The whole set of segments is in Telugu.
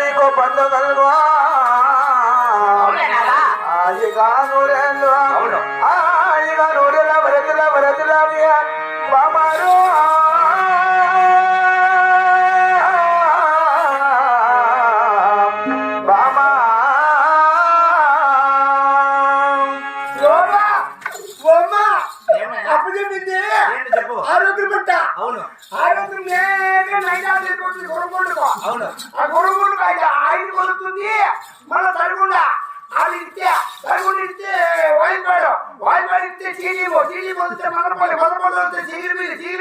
నీకు పండు కలవా అవునేనారా నూరేళ్ళు అవును. నూరేళ్ళ వరతుల వరతుల బామారు అవును. ఆ కొనుక్కుంటుకో అయితే ఆయన కొడుతుంది మళ్ళీ తడకుండా అది ఇస్తే తడకుండా ఇస్తే వాయిపాడు. వాయిపాడు ఇస్తే చీడీమో చీడీమో వస్తే మదనపల్లి మదనపల్లి వస్తే చీగిరి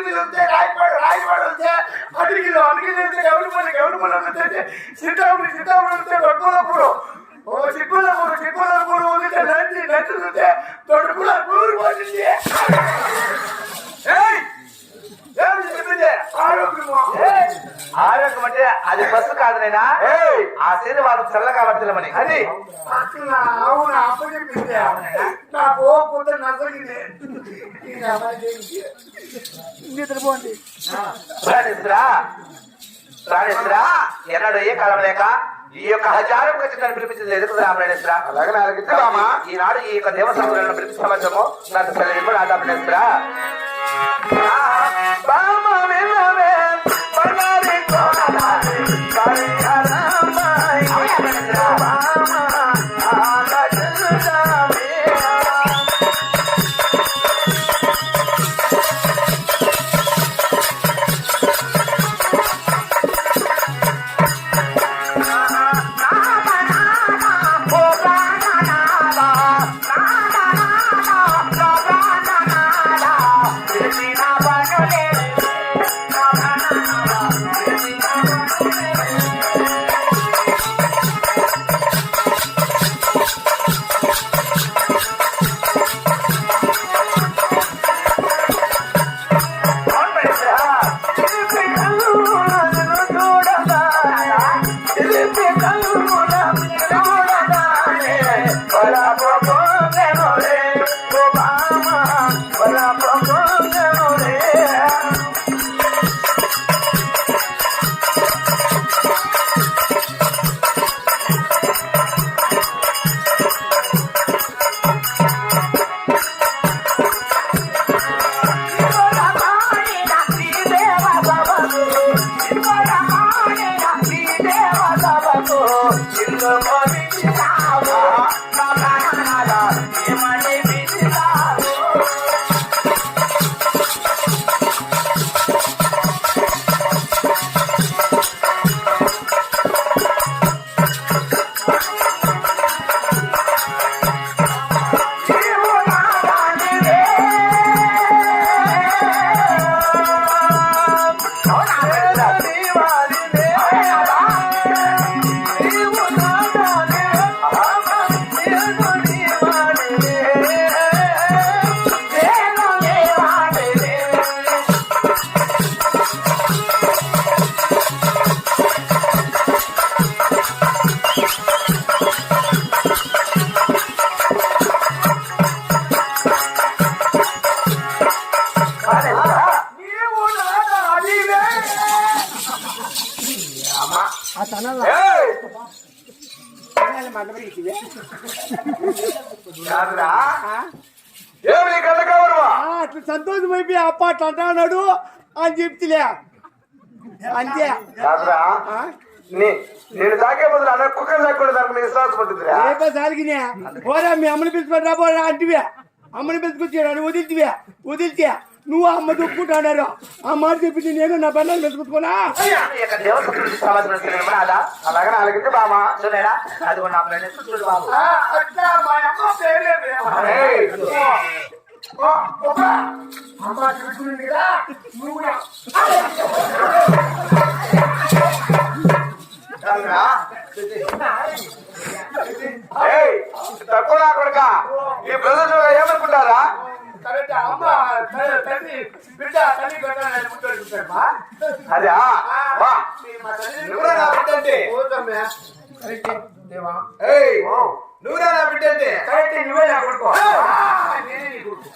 మీద వస్తే రాయపాడు రాయపాడు వస్తే అడిగిలో అడిగిలో వస్తే గౌరపల్లి గౌరపల్లి వస్తే సిద్ధాపురి సిద్ధాపురి వస్తే దొడ్డలప్పుడు ఓ చిక్కులపూరు చిక్కులపూరు వస్తే నంది నంది వస్తే దొడ్డుపుల పూరు పోతుంది ఏయ్! ఏమి చెప్పింది? ఆరోగ్యమా? ఏయ్! ఆరోగ్యం అంటే అది బస్సు కాదు నైనా ఏయ్! ఆశీర్వాదం చల్లగా వర్తిల్లమని అది. నిద్రపోండి. ఎన్నడూ ఏ కాలం లేక? ఈ యొక్క హజారం ఖచ్చితంగా పిలిపించింది ఎదుగుతురా ప్రాణేశ్వరా అలాగే బామా ఈనాడు ఈ యొక్క దేవసముద్రంలో పిలిపించవచ్చము నాకు సెలవు up. అట్లా సంతోషం అయిపోయి అప్ప అట్లా అంటున్నాడు అని చెప్తిలే. అంతే. నేను తాకే బదులు అన్న కుక్కర్ తాకుండా దానికి మీ విశ్వాసం ఉంటుందిరా. రేపే సాగినే పోరా మీ అమ్మని పిలుచుకొని పోరా అంటివే. అమ్మని పిలుచుకొచ్చాడు అని వదిలితివే. వదిలితే. నువ్వు అమ్మ దుక్కుంటున్నారు ఆ మాట చెప్పింది నేను నా పిల్లలు రాదా? అలాగే నాలుగింటి బామా చూడరా అది నా ప్రాణేశ్వర చూడు బాబు. అట్లా మా అమ్మ పేరే ఏయ్! అమ్మ చూసుకుంది కదా నువ్వు కూడా. కాదురా ఏయ్! తక్కువ నా కొడుక. ఈ బ్రదర్స్ ఏమనుకుంటారా? కరెక్ట్ అమ్మ తల్లి- బిడ్డ తల్లి బిడ్డ నన్ను ముట్టడుకుంటారమ్మా. అదే వా మా తల్లి నువ్వురా నా బిడ్డ అంటే పోతామే. కరెక్ట్ దేవా. ఏయ్ నువ్వురా నా బిడ్డ అంటే కరెక్ట్ నువ్వే నా కొడుకు. నేనే నీ కొడుకు.